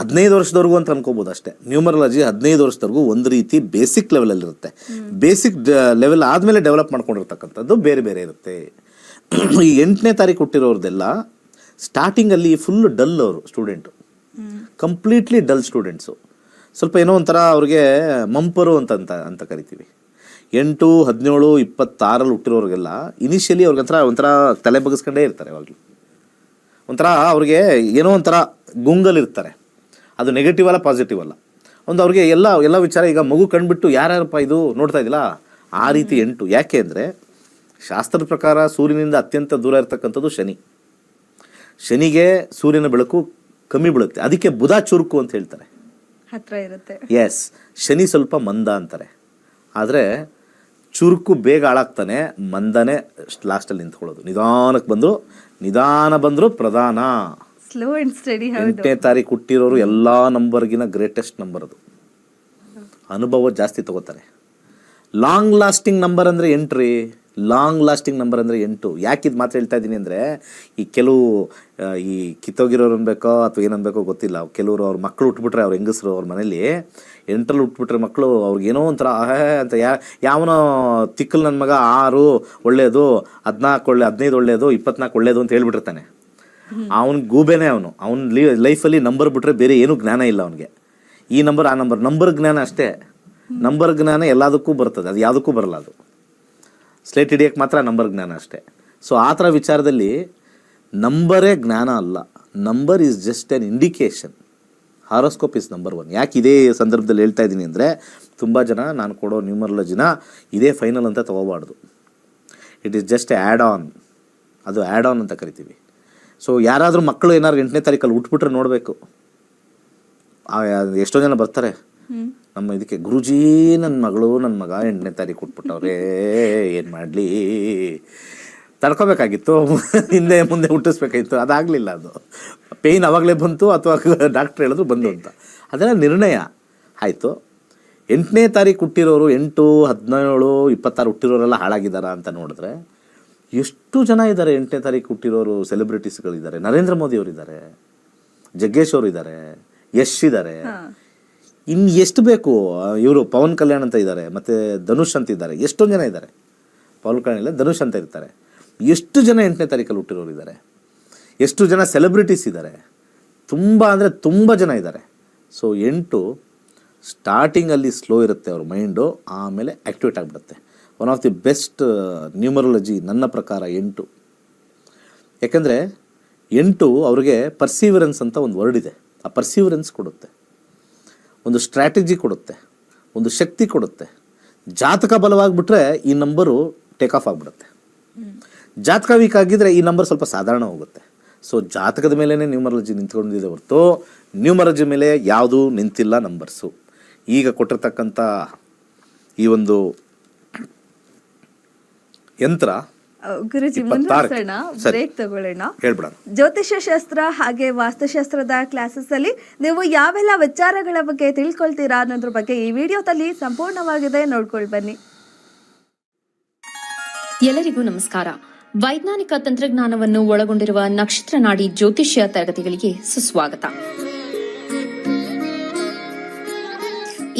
ಹದಿನೈದು ವರ್ಷದವರೆಗೂ ಅಂತ ಅನ್ಕೋಬಹುದು ಅಷ್ಟೇ. ನ್ಯೂಮರಾಲಜಿ ಹದಿನೈದು ವರ್ಷದವರೆಗೂ ಒಂದು ರೀತಿ ಬೇಸಿಕ್ ಲೆವೆಲಲ್ಲಿರುತ್ತೆ ಬೇಸಿಕ್ ಲೆವೆಲ್ ಆದಮೇಲೆ ಡೆವಲಪ್ ಮಾಡ್ಕೊಂಡಿರ್ತಕ್ಕಂಥದ್ದು ಬೇರೆ ಬೇರೆ ಇರುತ್ತೆ. ಈ ಎಂಟನೇ ತಾರೀಕು ಹುಟ್ಟಿರೋರ್ದೆಲ್ಲ ಸ್ಟಾರ್ಟಿಂಗಲ್ಲಿ ಫುಲ್ ಡಲ್ ಅವರು ಸ್ಟೂಡೆಂಟು ಕಂಪ್ಲೀಟ್ಲಿ ಡಲ್ ಸ್ಟೂಡೆಂಟ್ಸು ಸ್ವಲ್ಪ ಏನೋ ಒಂಥರ ಅವ್ರಿಗೆ ಮಂಪರು ಅಂತ ಅಂತ ಅಂತ ಕರಿತೀವಿ. ಎಂಟು, ಹದಿನೇಳು ಇಪ್ಪತ್ತಾರಲ್ಲಿ ಹುಟ್ಟಿರೋರಿಗೆಲ್ಲ ಇನಿಷಿಯಲಿ ಅವ್ರಿಗೆ ಒಂಥರ ಒಂಥರ ತಲೆ ಬಗ್ಸ್ಕೊಂಡೇ ಇರ್ತಾರೆ ಯಾವಾಗಲೂ. ಒಂಥರ ಅವ್ರಿಗೆ ಏನೋ ಒಂಥರ ಗುಂಗಲಿರ್ತಾರೆ. ಅದು ನೆಗೆಟಿವ್ ಅಲ್ಲ ಪಾಸಿಟಿವ್ ಅಲ್ಲ. ಒಂದು ಅವ್ರಿಗೆ ಎಲ್ಲ ಎಲ್ಲ ವಿಚಾರ ಈಗ ಮಗು ಕಂಡುಬಿಟ್ಟು ಯಾರ್ಯಾರಪ್ಪ ಇದು ನೋಡ್ತಾ ಇದ್ದಿಲ್ಲ? ಆ ರೀತಿ ಎಂಟು. ಯಾಕೆ ಅಂದರೆ ಶಾಸ್ತ್ರದ ಪ್ರಕಾರ ಸೂರ್ಯನಿಂದ ಅತ್ಯಂತ ದೂರ ಇರತಕ್ಕಂಥದ್ದು ಶನಿ. ಶನಿಗೆ ಸೂರ್ಯನ ಬೆಳಕು ಕಮ್ಮಿ ಬೀಳುತ್ತೆ. ಅದಕ್ಕೆ ಬುಧ ಚುರುಕು ಅಂತ ಹೇಳ್ತಾರೆ. ಹತ್ರ ಇರುತ್ತೆ. ಎಸ್ ಶನಿ ಸ್ವಲ್ಪ ಮಂದ ಅಂತಾರೆ. ಆದರೆ ಚುರುಕು ಬೇಗ ಹಾಳಾಗ್ತಾನೆ ಮಂದನೇ ಲಾಸ್ಟಲ್ಲಿ ನಿಂತ್ಕೊಳ್ಳೋದು. ನಿಧಾನಕ್ಕೆ ಬಂದರು ನಿಧಾನ ಬಂದರೂ ಪ್ರಧಾನ. ಸ್ಲೋ ಅಂಡ್ ಸ್ಟಡಿ ಎಂಟನೇ ತಾರೀಕು ಹುಟ್ಟಿರೋರು ಎಲ್ಲ ನಂಬರ್ಗಿನ ಗ್ರೇಟೆಸ್ಟ್ ನಂಬರ್ ಅದು. ಅನುಭವ ಜಾಸ್ತಿ ತಗೋತಾರೆ. ಲಾಂಗ್ ಲಾಸ್ಟಿಂಗ್ ನಂಬರ್ ಅಂದರೆ ಎಂಟ್ರಿ ಲಾಂಗ್ ಲಾಸ್ಟಿಂಗ್ ನಂಬರ್ ಅಂದರೆ ಎಂಟು. ಇದು ಮಾತ್ರ ಹೇಳ್ತಾ ಇದ್ದೀನಿ ಅಂದರೆ, ಈ ಕೆಲವು ಈ ಕಿತ್ತೋಗಿರೋರು ಅನ್ಬೇಕೋ ಅಥವಾ ಏನು ಗೊತ್ತಿಲ್ಲ. ಕೆಲವರು ಅವ್ರ ಮಕ್ಕಳು ಉಟ್ಬಿಟ್ರೆ ಅವ್ರು ಹೆಂಗಸರು ಅವ್ರ ಮನೇಲಿ ಎಂಟ್ರಲ್ಲಿ ಉಟ್ಬಿಟ್ರೆ ಮಕ್ಕಳು ಅವ್ರಿಗೇನೋ ಒಂಥರ ಅಂತ ಯಾ, ಯಾವನೋ ತಿಕ್ಕಲು ನನ್ನ ಮಗ ಆರು ಒಳ್ಳೆಯದು ಹದಿನಾಲ್ಕು ಒಳ್ಳೆ, ಹದಿನೈದು ಒಳ್ಳೆಯದು ಇಪ್ಪತ್ನಾಲ್ಕು ಒಳ್ಳೇದು ಅಂತ ಹೇಳ್ಬಿಟ್ಟಿರ್ತಾನೆ. ಅವನ ಗೂಬೆನೇ ಅವನು. ಅವ್ನ ಲೈಫಲ್ಲಿ ನಂಬರ್ ಬಿಟ್ರೆ ಬೇರೆ ಏನೂ ಜ್ಞಾನ ಇಲ್ಲ ಅವನಿಗೆ. ಈ ನಂಬರ್ ಆ ನಂಬರ್ ನಂಬರ್ ಜ್ಞಾನ ಅಷ್ಟೇ. ನಂಬರ್ ಜ್ಞಾನ ಎಲ್ಲದಕ್ಕೂ ಬರ್ತದೆ. ಅದು ಯಾವುದಕ್ಕೂ ಬರಲ್ಲ ಅದು. ಸ್ಲೇಟ್ ಹಿಡಿಯೋಕ್ಕೆ ಮಾತ್ರ ನಂಬರ್ ಜ್ಞಾನ ಅಷ್ಟೇ. ಸೊ ಆ ಥರ ವಿಚಾರದಲ್ಲಿ ನಂಬರೇ ಜ್ಞಾನ ಅಲ್ಲ. Number is just an indication horoscope is number one ಯಾಕೆ ಇದೇ ಸಂದರ್ಭದಲ್ಲಿ ಹೇಳ್ತಾ ಇದ್ದೀನಿ ಅಂದರೆ, ತುಂಬ ಜನ ನಾನು ಕೊಡೋ ನ್ಯೂಮರಲಜಿನ ಇದೇ ಫೈನಲ್ ಅಂತ ತಗೋಬಾರ್ದು. It is just add on ಅದು ಆ್ಯಡ್ ಆನ್ ಅಂತ ಕರಿತೀವಿ. ಸೊ ಯಾರಾದರೂ ಮಕ್ಕಳು ಏನಾದ್ರು ಎಂಟನೇ ತಾರೀಕಲ್ಲಿ ಉಟ್ಬಿಟ್ರೆ ನೋಡಬೇಕು. ಎಷ್ಟೋ ಜನ ಬರ್ತಾರೆ. ನಮ್ಮ ಇದಕ್ಕೆ ಗುರುಜಿ ನನ್ನ ಮಗಳು ನನ್ನ ಮಗ ಎಂಟನೇ ತಾರೀಕು ಉಟ್ಬಿಟ್ಟವ್ರೆ ಏನು ಮಾಡಲಿ? ತಡ್ಕೋಬೇಕಾಗಿತ್ತು. ಹಿಂದೆ ಮುಂದೆ ಹುಟ್ಟಿಸ್ಬೇಕಾಗಿತ್ತು. ಅದಾಗಲಿಲ್ಲ ಅದು. ಪೇಯ್ನ್ ಅವಾಗಲೇ ಬಂತು ಅಥವಾ ಡಾಕ್ಟ್ರ್ ಹೇಳಿದ್ರು ಬಂದು ಅಂತ. ಅದೆಲ್ಲ ನಿರ್ಣಯ. ಆಯಿತು. ಎಂಟನೇ ತಾರೀಕು ಹುಟ್ಟಿರೋರು ಎಂಟು ಹದಿನೇಳು ಇಪ್ಪತ್ತಾರು ಹುಟ್ಟಿರೋರೆಲ್ಲ ಹಾಳಾಗಿದ್ದಾರಾ ಅಂತ ನೋಡಿದ್ರೆ ಎಷ್ಟು ಜನ ಇದ್ದಾರೆ ಎಂಟನೇ ತಾರೀಕು ಹುಟ್ಟಿರೋರು ಸೆಲೆಬ್ರಿಟೀಸ್ಗಳಿದ್ದಾರೆ ನರೇಂದ್ರ ಮೋದಿ ಅವರಿದ್ದಾರೆ. ಜಗ್ಗೇಶ್ ಅವರು ಇದ್ದಾರೆ ಯಶ್ ಇದ್ದಾರೆ. ಇನ್ನು ಎಷ್ಟು ಬೇಕು? ಇವರು ಪವನ್ ಕಲ್ಯಾಣ್ ಅಂತ ಇದ್ದಾರೆ ಮತ್ತು ಧನುಷ್ ಅಂತ ಇದ್ದಾರೆ. ಎಷ್ಟೊಂದು ಜನ ಇದ್ದಾರೆ? ಪವನ್ ಕಲ್ಯಾಣ್ ಇಲ್ಲ ಧನುಷ್ ಅಂತ ಇರ್ತಾರೆ. ಎಷ್ಟು ಜನ ಎಂಟನೇ ತಾರೀಕಲ್ಲಿ ಹುಟ್ಟಿರೋರು ಇದ್ದಾರೆ? ಎಷ್ಟು ಜನ ಸೆಲೆಬ್ರಿಟೀಸ್ ಇದ್ದಾರೆ? ತುಂಬ ಅಂದರೆ ತುಂಬ ಜನ ಇದ್ದಾರೆ. ಸೊ ಎಂಟು ಸ್ಟಾರ್ಟಿಂಗಲ್ಲಿ ಸ್ಲೋ ಇರುತ್ತೆ ಅವ್ರ ಮೈಂಡು ಆಮೇಲೆ ಆ್ಯಕ್ಟಿವೇಟ್ ಆಗಿಬಿಡುತ್ತೆ. One of the best numerology ನನ್ನ ಪ್ರಕಾರ ಎಂಟು. ಯಾಕಂದರೆ ಎಂಟು ಅವ್ರಿಗೆ ಪರ್ಸೀವರೆನ್ಸ್ ಅಂತ ಒಂದು ವರ್ಡ್ ಇದೆ. ಆ ಪರ್ಸೀವರೆನ್ಸ್ ಕೊಡುತ್ತೆ. ಒಂದು ಸ್ಟ್ರಾಟಜಿ ಕೊಡುತ್ತೆ. ಒಂದು ಶಕ್ತಿ ಕೊಡುತ್ತೆ. ಜಾತಕ ಬಲವಾಗಿಬಿಟ್ರೆ ಈ ನಂಬರು ಟೇಕ್ ಆಫ್ ಆಗಿಬಿಡುತ್ತೆ. ಜಾತಕ ವೀಕ್ ಆಗಿದ್ರೆ ಈ ನಂಬರ್ ಸ್ವಲ್ಪ ಸಾಧಾರಣ ಹೋಗುತ್ತೆ. ಸೊ ಜಾತಕದ ಮೇಲೇ ನ್ಯೂಮರಾಲಜಿ ನಿಂತ್ಕೊಂಡಿದೆ ಹೊರತು ನ್ಯೂಮರಾಲಜಿ ಮೇಲೆ ಯಾವುದೂ ನಿಂತಿಲ್ಲ ನಂಬರ್ಸು ಈಗ ಕೊಟ್ಟಿರ್ತಕ್ಕಂಥ ಈ ಒಂದು ಯಂತ್ರ? ಗುರುಜಿ ಮುಂದುವರಿಸೋಣ ಬ್ರೇಕ್ ತಗೊಳ್ಳೋಣ. ಹೇಳ್ಬಿಡೋಣ ಜ್ಯೋತಿಷ್ಯ ಶಾಸ್ತ್ರ ಹಾಗೆ ವಾಸ್ತುಶಾಸ್ತ್ರದ ಕ್ಲಾಸಸ್ ಅಲ್ಲಿ ನೀವು ಯಾವೆಲ್ಲ ವಿಚಾರಗಳ ಬಗ್ಗೆ ತಿಳ್ಕೊಳ್ತೀರಾ ಅನ್ನೋದ್ರ ಬಗ್ಗೆ ಈ ವಿಡಿಯೋದಲ್ಲಿ ಸಂಪೂರ್ಣವಾಗಿದೆ. ನೋಡ್ಕೊಳ್ ಬನ್ನಿ. ಎಲ್ಲರಿಗೂ ನಮಸ್ಕಾರ. ವೈಜ್ಞಾನಿಕ ತಂತ್ರಜ್ಞಾನವನ್ನು ಒಳಗೊಂಡಿರುವ ನಕ್ಷತ್ರ ನಾಡಿ ಜ್ಯೋತಿಷ್ಯ ತರಗತಿಗಳಿಗೆ ಸುಸ್ವಾಗತ.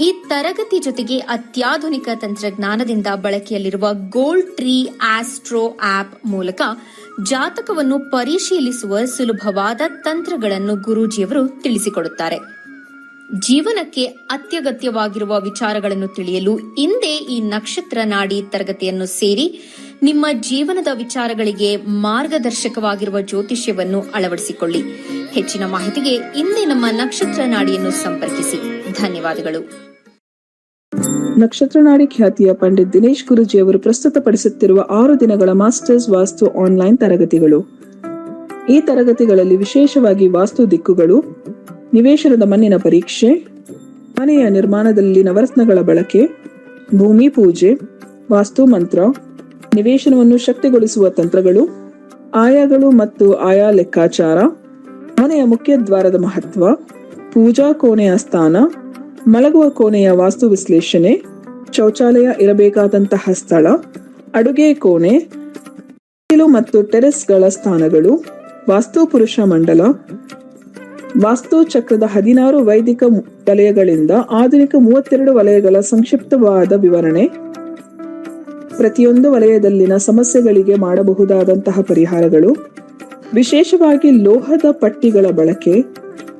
ಈ ತರಗತಿ ಜೊತೆಗೆ ಅತ್ಯಾಧುನಿಕ ತಂತ್ರಜ್ಞಾನದಿಂದ ಬಳಕೆಯಲ್ಲಿರುವ ಗೋಲ್ಡ್ ಟ್ರೀ ಆಸ್ಟ್ರೋ ಆಪ್ ಮೂಲಕ ಜಾತಕವನ್ನು ಪರಿಶೀಲಿಸುವ ಸುಲಭವಾದ ತಂತ್ರಗಳನ್ನು ಗುರೂಜಿಯವರು ತಿಳಿಸಿಕೊಡುತ್ತಾರೆ. ಜೀವನಕ್ಕೆ ಅತ್ಯಗತ್ಯವಾಗಿರುವ ವಿಚಾರಗಳನ್ನು ತಿಳಿಯಲು ಹಿಂದೆ ಈ ನಕ್ಷತ್ರ ನಾಡಿ ತರಗತಿಯನ್ನು ಸೇರಿ ನಿಮ್ಮ ಜೀವನದ ವಿಚಾರಗಳಿಗೆ ಮಾರ್ಗದರ್ಶಕವಾಗಿರುವ ಜ್ಯೋತಿಷ್ಯವನ್ನು ಅಳವಡಿಸಿಕೊಳ್ಳಿ. ಹೆಚ್ಚಿನ ಮಾಹಿತಿಗೆ ಇಂದೇ ನಮ್ಮ ನಕ್ಷತ್ರ ನಾಡಿಯನ್ನು ಸಂಪರ್ಕಿಸಿ. ಧನ್ಯವಾದಗಳು. ನಕ್ಷತ್ರ ನಾಡಿ ಖ್ಯಾತಿಯ ಪಂಡಿತ್ ದಿನೇಶ್ ಗುರುಜಿ ಅವರು ಪ್ರಸ್ತುತಪಡಿಸುತ್ತಿರುವ ಆರು ದಿನಗಳ ಮಾಸ್ಟರ್ಸ್ ವಾಸ್ತು ಆನ್ಲೈನ್ ತರಗತಿಗಳು. ಈ ತರಗತಿಗಳಲ್ಲಿ ವಿಶೇಷವಾಗಿ ವಾಸ್ತು ದಿಕ್ಕುಗಳು, ನಿವೇಶನದ ಮಣ್ಣಿನ ಪರೀಕ್ಷೆ, ಮನೆಯ ನಿರ್ಮಾಣದಲ್ಲಿ ನವರತ್ನಗಳ ಬಳಕೆ, ಭೂಮಿ ಪೂಜೆ, ವಾಸ್ತು ಮಂತ್ರ ನಿವೇಶನವನ್ನು ಶಕ್ತಿಗೊಳಿಸುವ ತಂತ್ರಗಳು, ಆಯಾಗಳು ಮತ್ತು ಆಯಾ ಲೆಕ್ಕಾಚಾರ, ಮನೆಯ ಮುಖ್ಯ ದ್ವಾರದ ಮಹತ್ವ, ಪೂಜಾ ಕೋಣೆಯ ಸ್ಥಾನ, ಮಲಗುವ ಕೋಣೆಯ ವಾಸ್ತು ವಿಶ್ಲೇಷಣೆ, ಶೌಚಾಲಯ ಇರಬೇಕಾದಂತಹ ಸ್ಥಳ, ಅಡುಗೆ ಕೋಣೆ ಮತ್ತು ಟೆರೆಸ್ಗಳ ಸ್ಥಾನಗಳು, ವಾಸ್ತು ಪುರುಷ ಮಂಡಲ, ವಾಸ್ತು ಚಕ್ರದ ಹದಿನಾರು ವೈದಿಕ ವಲಯಗಳಿಂದ ಆಧುನಿಕ ಮೂವತ್ತೆರಡು ವಲಯಗಳ ಸಂಕ್ಷಿಪ್ತವಾದ ವಿವರಣೆ. ಪ್ರತಿಯೊಂದು ವಲಯದಲ್ಲಿನ ಸಮಸ್ಯೆಗಳಿಗೆ ಮಾಡಬಹುದಾದಂತಹ ಪರಿಹಾರಗಳು. ವಿಶೇಷವಾಗಿ ಲೋಹದ ಪಟ್ಟಿಗಳ ಬಳಕೆ,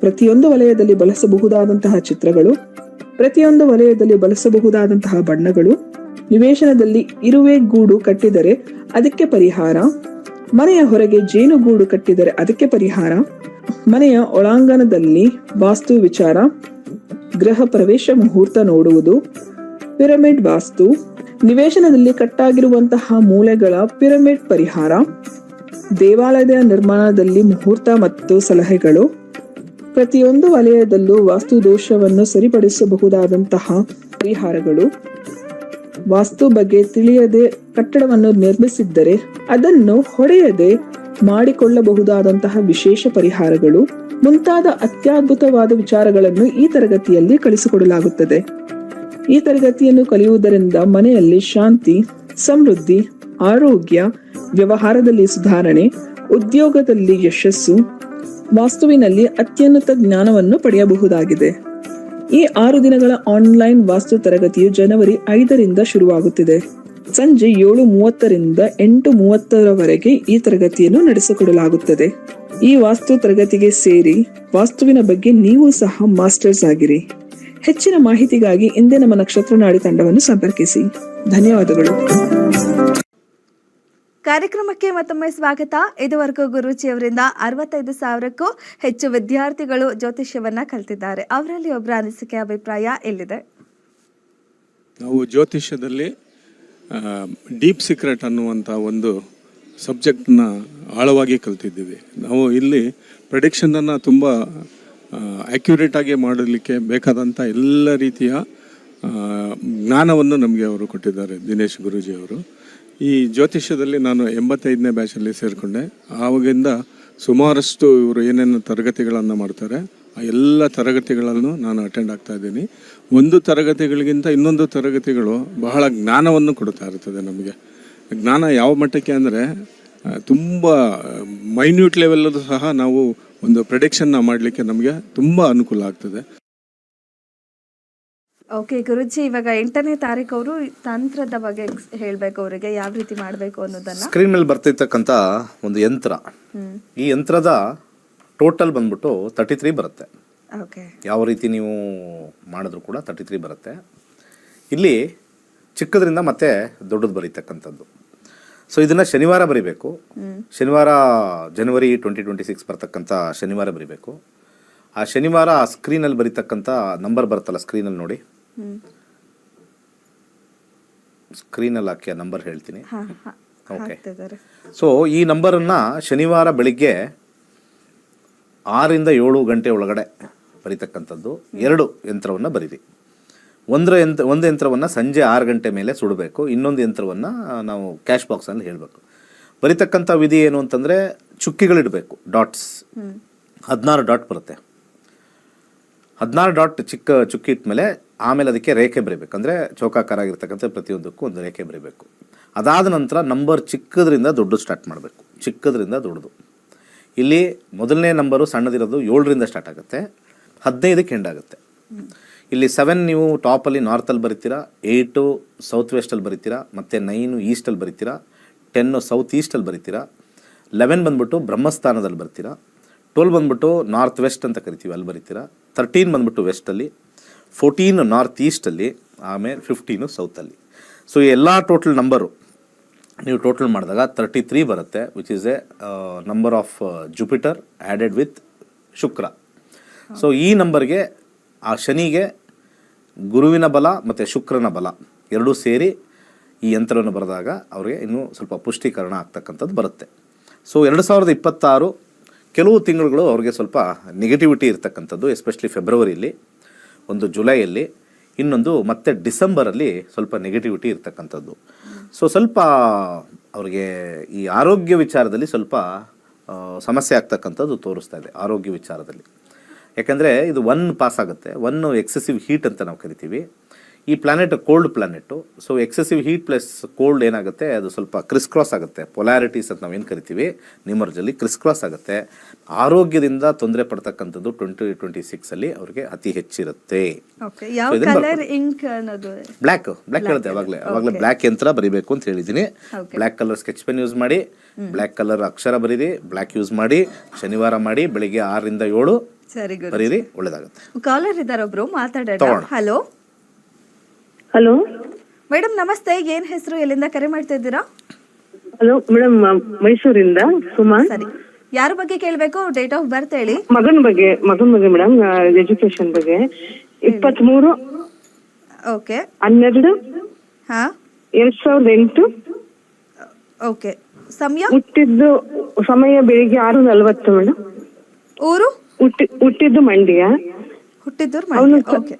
ಪ್ರತಿಯೊಂದು ವಲಯದಲ್ಲಿ ಬಳಸಬಹುದಾದಂತಹ ಚಿತ್ರಗಳು, ಪ್ರತಿಯೊಂದು ವಲಯದಲ್ಲಿ ಬಳಸಬಹುದಾದಂತಹ ಬಣ್ಣಗಳು, ನಿವೇಶನದಲ್ಲಿ ಇರುವೆ ಗೂಡು ಕಟ್ಟಿದರೆ ಅದಕ್ಕೆ ಪರಿಹಾರ, ಮನೆಯ ಹೊರಗೆ ಜೇನುಗೂಡು ಕಟ್ಟಿದರೆ ಅದಕ್ಕೆ ಪರಿಹಾರ, ಮನೆಯ ಒಳಾಂಗಣದಲ್ಲಿ ವಾಸ್ತು ವಿಚಾರ, ಗೃಹ ಪ್ರವೇಶ ಮುಹೂರ್ತ ನೋಡುವುದು, ಪಿರಮಿಡ್ ವಾಸ್ತು ನಿವೇಶನದಲ್ಲಿ ಕಟ್ಟಾಗಿರುವಂತಹ ಮೂಲೆಗಳ ಪಿರಮಿಡ್ ಪರಿಹಾರ, ದೇವಾಲಯದ ನಿರ್ಮಾಣದಲ್ಲಿ ಮುಹೂರ್ತ ಮತ್ತು ಸಲಹೆಗಳು, ಪ್ರತಿಯೊಂದು ವಲಯದಲ್ಲೂ ವಾಸ್ತು ದೋಷವನ್ನು ಸರಿಪಡಿಸಬಹುದಾದಂತಹ ಪರಿಹಾರಗಳು. ವಾಸ್ತು ಬಗ್ಗೆ ತಿಳಿಯದೆ ಕಟ್ಟಡವನ್ನು ನಿರ್ಮಿಸಿದ್ದರೆ ಅದನ್ನು ಹೊಡೆಯದೆ ಮಾಡಿಕೊಳ್ಳಬಹುದಾದಂತಹ ವಿಶೇಷ ಪರಿಹಾರಗಳು, ಮುಂತಾದ ಅತ್ಯದ್ಭುತವಾದ ವಿಚಾರಗಳನ್ನು ಈ ತರಗತಿಯಲ್ಲಿ ಕಲಿಸಿಕೊಡಲಾಗುತ್ತದೆ. ಈ ತರಗತಿಯನ್ನು ಕಲಿಯುವುದರಿಂದ ಮನೆಯಲ್ಲಿ ಶಾಂತಿ, ಸಮೃದ್ಧಿ, ಆರೋಗ್ಯ, ವ್ಯವಹಾರದಲ್ಲಿ ಸುಧಾರಣೆ, ಉದ್ಯೋಗದಲ್ಲಿ ಯಶಸ್ಸು, ವಾಸ್ತುವಿನಲ್ಲಿ ಅತ್ಯುನ್ನತ ಜ್ಞಾನವನ್ನು ಪಡೆಯಬಹುದಾಗಿದೆ. ಈ ಆರು ದಿನಗಳ ಆನ್ಲೈನ್ ವಾಸ್ತು ತರಗತಿಯು ಜನವರಿ ಐದರಿಂದ ಶುರುವಾಗುತ್ತಿದೆ. ಸಂಜೆ ಏಳು ಮೂವತ್ತರಿಂದ ಎಂಟು ಮೂವತ್ತರವರೆಗೆ ಈ ತರಗತಿಯನ್ನು ನಡೆಸಿಕೊಡಲಾಗುತ್ತದೆ. ಈ ವಾಸ್ತು ತರಗತಿಗೆ ಸೇರಿ ವಾಸ್ತುವಿನ ಬಗ್ಗೆ ನೀವು ಸಹ ಮಾಸ್ಟರ್ಸ್ ಆಗಿರಿ. ಹೆಚ್ಚಿನ ಮಾಹಿತಿಗಾಗಿ ಇಂದೇ ನಮ್ಮ ನಕ್ಷತ್ರ ನಾಡಿ ತಂಡವನ್ನು ಸಂಪರ್ಕಿಸಿ. ಧನ್ಯವಾದಗಳು. ಕಾರ್ಯಕ್ರಮಕ್ಕೆ ಮತ್ತೊಮ್ಮೆ ಸ್ವಾಗತ. ಇದುವರೆಗೂ ಗುರುಜಿ ಅವರಿಂದ ಅರವತ್ತೈದು ಸಾವಿರಕ್ಕೂ ಹೆಚ್ಚು ವಿದ್ಯಾರ್ಥಿಗಳು ಜ್ಯೋತಿಷ್ಯವನ್ನ ಕಲ್ತಿದ್ದಾರೆ. ಅವರಲ್ಲಿ ಒಬ್ಬರ ಅನಿಸಿಕೆ ಅಭಿಪ್ರಾಯ ಎಲ್ಲಿದೆ? ನಾವು ಜ್ಯೋತಿಷ್ಯದಲ್ಲಿ ಡೀಪ್ ಸೀಕ್ರೆಟ್ ಅನ್ನುವಂಥ ಒಂದು ಸಬ್ಜೆಕ್ಟ್ನ ಆಳವಾಗಿ ಕಲ್ತಿದ್ದೀವಿ. ನಾವು ಇಲ್ಲಿ ಪ್ರೆಡಿಕ್ಷನನ್ನು ತುಂಬ ಆ್ಯಕ್ಯುರೇಟಾಗಿ ಮಾಡಲಿಕ್ಕೆ ಬೇಕಾದಂಥ ಎಲ್ಲ ರೀತಿಯ ಜ್ಞಾನವನ್ನು ನಮಗೆ ಅವರು ಕೊಟ್ಟಿದ್ದಾರೆ ದಿನೇಶ್ ಗುರೂಜಿ ಅವರು ಈ ಜ್ಯೋತಿಷ್ಯದಲ್ಲಿ ನಾನು ಎಂಬತ್ತೈದನೇ ಬ್ಯಾಚಲ್ಲಿ ಸೇರಿಕೊಂಡೆ. ಆವಾಗಿಂದ ಸುಮಾರಷ್ಟು ಇವರು ಏನೇನು ತರಗತಿಗಳನ್ನು ಮಾಡ್ತಾರೆ, ಆ ಎಲ್ಲ ತರಗತಿಗಳನ್ನು ನಾನು ಅಟೆಂಡ್ ಆಗ್ತಾ ಇದ್ದೀನಿ. ಒಂದು ತರಗತಿಗಳಿಗಿಂತ ಇನ್ನೊಂದು ತರಗತಿಗಳು ಬಹಳ ಜ್ಞಾನವನ್ನು ಕೊಡ್ತಾ ಇರ್ತದೆ ನಮಗೆ. ಜ್ಞಾನ ಯಾವ ಮಟ್ಟಕ್ಕೆ ಅಂದರೆ ತುಂಬ ಮೈನ್ಯೂಟ್ ಲೆವೆಲ್ಲೂ ಸಹ ನಾವು ಒಂದು ಪ್ರೆಡಿಕ್ಷನ್ನ ಮಾಡಲಿಕ್ಕೆ ನಮಗೆ ತುಂಬ ಅನುಕೂಲ ಆಗ್ತದೆ. ಓಕೆ ಗುರುಜಿ ಇವಾಗ ಎಂಟನೇ ತಾರೀಕು ಅವರು ತಂತ್ರದ ಬಗ್ಗೆ ಹೇಳಬೇಕು ಹೇಳ್ಬೇಕು ಅವರಿಗೆ ಯಾವ ರೀತಿ ಮಾಡಬೇಕು ಅನ್ನೋದನ್ನ. ಸ್ಕ್ರೀನ್ ಮೇಲೆ ಬರ್ತಿರ್ತಕ್ಕಂಥ ಒಂದು ಯಂತ್ರ. ಈ ಯಂತ್ರದ ಟೋಟಲ್ ಬಂದ್ಬಿಟ್ಟು ತರ್ಟಿ ತ್ರೀ ಬರುತ್ತೆ. ಓಕೆ ಯಾವ ರೀತಿ ನೀವು ಮಾಡಿದ್ರು ಕೂಡ ತರ್ಟಿ ತ್ರೀ ಬರುತ್ತೆ. ಇಲ್ಲಿ ಚಿಕ್ಕದ್ರಿಂದ ಮತ್ತೆ ದೊಡ್ಡದು ಬರೀತಕ್ಕಂಥದ್ದು. ಸೊ ಇದನ್ನ ಶನಿವಾರ ಬರಿಬೇಕು. ಶನಿವಾರ ಜನವರಿ ಟ್ವೆಂಟಿ ಟ್ವೆಂಟಿ ಸಿಕ್ಸ್ ಬರ್ತಕ್ಕಂಥ ಶನಿವಾರ ಬರಿಬೇಕು. ಆ ಶನಿವಾರ ಆ ಸ್ಕ್ರೀನಲ್ಲಿ ಬರೀತಕ್ಕಂಥ ನಂಬರ್ ಬರುತ್ತಲ್ಲ ಸ್ಕ್ರೀನಲ್ಲಿ ನೋಡಿ. ಸ್ಕ್ರೀನಲ್ಲಿ ಹಾಕಿ ಆ ನಂಬರ್ ಹೇಳ್ತೀನಿ. ಓಕೆ ಸೊ ಈ ನಂಬರನ್ನು ಶನಿವಾರ ಬೆಳಿಗ್ಗೆ ಆರಿಂದ ಏಳು ಗಂಟೆ ಒಳಗಡೆ ಬರೀತಕ್ಕಂಥದ್ದು. ಎರಡು ಯಂತ್ರವನ್ನು ಬರೀರಿ. ಒಂದರ ಯಂತ್ರ ಒಂದು ಯಂತ್ರವನ್ನು ಸಂಜೆ ಆರು ಗಂಟೆ ಮೇಲೆ ಸುಡಬೇಕು. ಇನ್ನೊಂದು ಯಂತ್ರವನ್ನು ನಾವು ಕ್ಯಾಶ್ ಬಾಕ್ಸಲ್ಲಿ ಹೇಳಬೇಕು. ಬರಿತಕ್ಕಂಥ ವಿಧಿ ಏನು ಅಂತಂದರೆ ಚುಕ್ಕಿಗಳಿಡಬೇಕು ಡಾಟ್ಸ್. ಹದಿನಾರು ಡಾಟ್ ಬರುತ್ತೆ. ಹದಿನಾರು ಡಾಟ್ ಚಿಕ್ಕ ಚುಕ್ಕಿ ಇಟ್ಮೇಲೆ ಆಮೇಲೆ ಅದಕ್ಕೆ ರೇಖೆ ಬರೀಬೇಕು. ಅಂದರೆ ಚೌಕಾಕಾರ ಆಗಿರ್ತಕ್ಕಂಥ ಪ್ರತಿಯೊಂದಕ್ಕೂ ಒಂದು ರೇಖೆ ಬರೀಬೇಕು. ಅದಾದ ನಂತರ ನಂಬರ್ ಚಿಕ್ಕದ್ರಿಂದ ದೊಡ್ಡದು ಸ್ಟಾರ್ಟ್ ಮಾಡಬೇಕು. ಚಿಕ್ಕದ್ರಿಂದ ದೊಡ್ಡದು. ಇಲ್ಲಿ ಮೊದಲನೇ ನಂಬರು ಸಣ್ಣದಿರೋದು ಏಳರಿಂದ ಸ್ಟಾರ್ಟ್ ಆಗುತ್ತೆ. ಹದಿನೈದಕ್ಕೆ ಎಂಡ್ ಆಗುತ್ತೆ. ಇಲ್ಲಿ ಸೆವೆನ್ ನೀವು ಟಾಪಲ್ಲಿ ನಾರ್ತಲ್ಲಿ ಬರಿತೀರಾ ಏಯ್ಟು ಸೌತ್ ವೆಸ್ಟಲ್ಲಿ ಬರಿತೀರಾ, ಮತ್ತು ನೈನು ಈಸ್ಟಲ್ಲಿ ಬರಿತೀರಾ ಟೆನ್ನು ಸೌತ್ ಈಸ್ಟಲ್ಲಿ ಬರಿತೀರಾ ಲೆವೆನ್ ಬಂದ್ಬಿಟ್ಟು ಬ್ರಹ್ಮಸ್ಥಾನದಲ್ಲಿ ಬರ್ತೀರಾ ಟ್ವೆಲ್ ಬಂದ್ಬಿಟ್ಟು ನಾರ್ತ್ ವೆಸ್ಟ್ ಅಂತ ಕರಿತೀವಿ ಅಲ್ಲಿ ಬರಿತೀರಾ ತರ್ಟೀನ್ ಬಂದ್ಬಿಟ್ಟು ವೆಸ್ಟಲ್ಲಿ ಫೋರ್ಟೀನು ನಾರ್ತ್ ಈಸ್ಟಲ್ಲಿ ಆಮೇಲೆ ಫಿಫ್ಟೀನು ಸೌತಲ್ಲಿ ಸೊ ಈ ಎಲ್ಲ ಟೋಟಲ್ ನಂಬರು ನೀವು ಟೋಟಲ್ ಮಾಡಿದಾಗ ತರ್ಟಿ ತ್ರೀ ಬರುತ್ತೆ which is a number of Jupiter added with Shukra. So ಈ ನಂಬರ್ಗೆ ಆ ಶನಿಗೆ ಗುರುವಿನ ಬಲ ಮತ್ತು ಶುಕ್ರನ ಬಲ ಎರಡೂ ಸೇರಿ ಈ ಯಂತ್ರವನ್ನು ಬರೆದಾಗ ಅವರಿಗೆ ಇನ್ನೂ ಸ್ವಲ್ಪ ಪುಷ್ಟೀಕರಣ ಆಗ್ತಕ್ಕಂಥದ್ದು ಬರುತ್ತೆ. ಸೊ ಎರಡು ಸಾವಿರದ ಇಪ್ಪತ್ತಾರು ಕೆಲವು ತಿಂಗಳುಗಳು ಅವ್ರಿಗೆ ಸ್ವಲ್ಪ ನೆಗೆಟಿವಿಟಿ ಇರ್ತಕ್ಕಂಥದ್ದು ಎಸ್ಪೆಷಲಿ ಫೆಬ್ರವರಿಯಲ್ಲಿ ಒಂದು ಜುಲೈಯಲ್ಲಿ ಇನ್ನೊಂದು ಮತ್ತೆ ಡಿಸೆಂಬರಲ್ಲಿ ಸ್ವಲ್ಪ ನೆಗೆಟಿವಿಟಿ ಇರ್ತಕ್ಕಂಥದ್ದು. ಸೊ ಸ್ವಲ್ಪ ಅವ್ರಿಗೆ ಈ ಆರೋಗ್ಯ ವಿಚಾರದಲ್ಲಿ ಸ್ವಲ್ಪ ಸಮಸ್ಯೆ ಆಗ್ತಕ್ಕಂಥದ್ದು ತೋರಿಸ್ತಾ ಇದೆ, ಆರೋಗ್ಯ ವಿಚಾರದಲ್ಲಿ. ಯಾಕಂದರೆ ಇದು ಒನ್ ಪಾಸ್ ಆಗುತ್ತೆ. ಒನ್ ಎಕ್ಸೆಸಿವ್ ಹೀಟ್ ಅಂತ ನಾವು ಕರಿತೀವಿ. ಈ planet cold planet so excessive heat plus cold ಏನಾಗುತ್ತೆ? ಅದು ಸ್ವಲ್ಪ ಕ್ರಿಸ್ ಕ್ರಾಸ್ ಆಗುತ್ತೆ. ಪೊಲಾರಿಟೀಸ್ ಅಂತ ನಾವೇನು ಕರಿತೀವಿ? ನಿಮರ್ಜಲ್ಲಿ ಕ್ರಿಸ್ ಕ್ರಾಸ್ ಆಗುತ್ತೆ. ಆರೋಗ್ಯದಿಂದ ತೊಂದರೆ ಪಡ್ತಕ್ಕಂಥದ್ದು ಟ್ವೆಂಟಿ ಟ್ವೆಂಟಿ ಸಿಕ್ಸಲ್ಲಿ ಅವ್ರಿಗೆ ಅತಿ ಹೆಚ್ಚಿರುತ್ತೆ. ಬ್ಲ್ಯಾಕ್ ಬ್ಲ್ಯಾಕ್ ಹೇಳುತ್ತೆ ಅವಾಗಲೇ ಅವಾಗಲೇ ಬ್ಲ್ಯಾಕ್ ಯಂತ್ರ ಬರಿಬೇಕು ಅಂತ ಹೇಳಿದ್ದೀನಿ. Black colour sketch pen use ಮಾಡಿ. ಬ್ಲ್ಯಾಕ್ ಕಲರ್ ಅಕ್ಷರ ಬರೀರಿ. ಬ್ಲ್ಯಾಕ್ ಯೂಸ್ ಮಾಡಿ. ಶನಿವಾರ ಮಾಡಿ. ಬೆಳಿಗ್ಗೆ ಆರರಿಂದ ಏಳು. ಸರಿ ಗುರು. ಬರೀರಿ ಒಳ್ಳೇದಾಗುತ್ತೆ. ಕಾಲರ್ ಇದ್ದಾರೆ ಒಬ್ರು ಮಾತಾಡೋಣ. ಹಲೋ ಹಲೋ ಮೇಡಮ್ ನಮಸ್ತೆ ಏನ್ ಹೆಸರು ಎಲ್ಲಿಂದ ಕರೆ ಮಾಡ್ತಾ ಇದ್ದೀರಾ? ಹಲೋ ಮೇಡಮ್ ಮೈಸೂರಿಂದ ಸುಮಾ. ಸರಿ. ಯಾರ ಬಗ್ಗೆ ಕೇಳಬೇಕು? ಡೇಟ್ ಆಫ್ ಬರ್ತ್ ಹೇಳಿ. ಮಗನ ಬಗ್ಗೆ ಮಗನ ಬಗ್ಗೆ ಮೇಡಮ್ ಎಜುಕೇಶನ್ ಬಗ್ಗೆ. ಇಪ್ಪತ್ಮೂರು. ಓಕೆ ಹನ್ನೆರಡು. ಹಾ. ಎರಡ್ ಸಾವಿರದ ಎಂಟು. ಓಕೆ ಸಮಯ? ಹುಟ್ಟಿದ್ದು ಸಮಯ ಬೆಳಿಗ್ಗೆ ಆರು ನಲ್ವತ್ತು ಮೇಡಮ್ ಊರು? ಹುಟ್ಟಿ ಹುಟ್ಟಿದ್ದು ಮಂಡ್ಯ. ಹುಟ್ಟಿದ್ದೂರು ಅವನು Mandya okay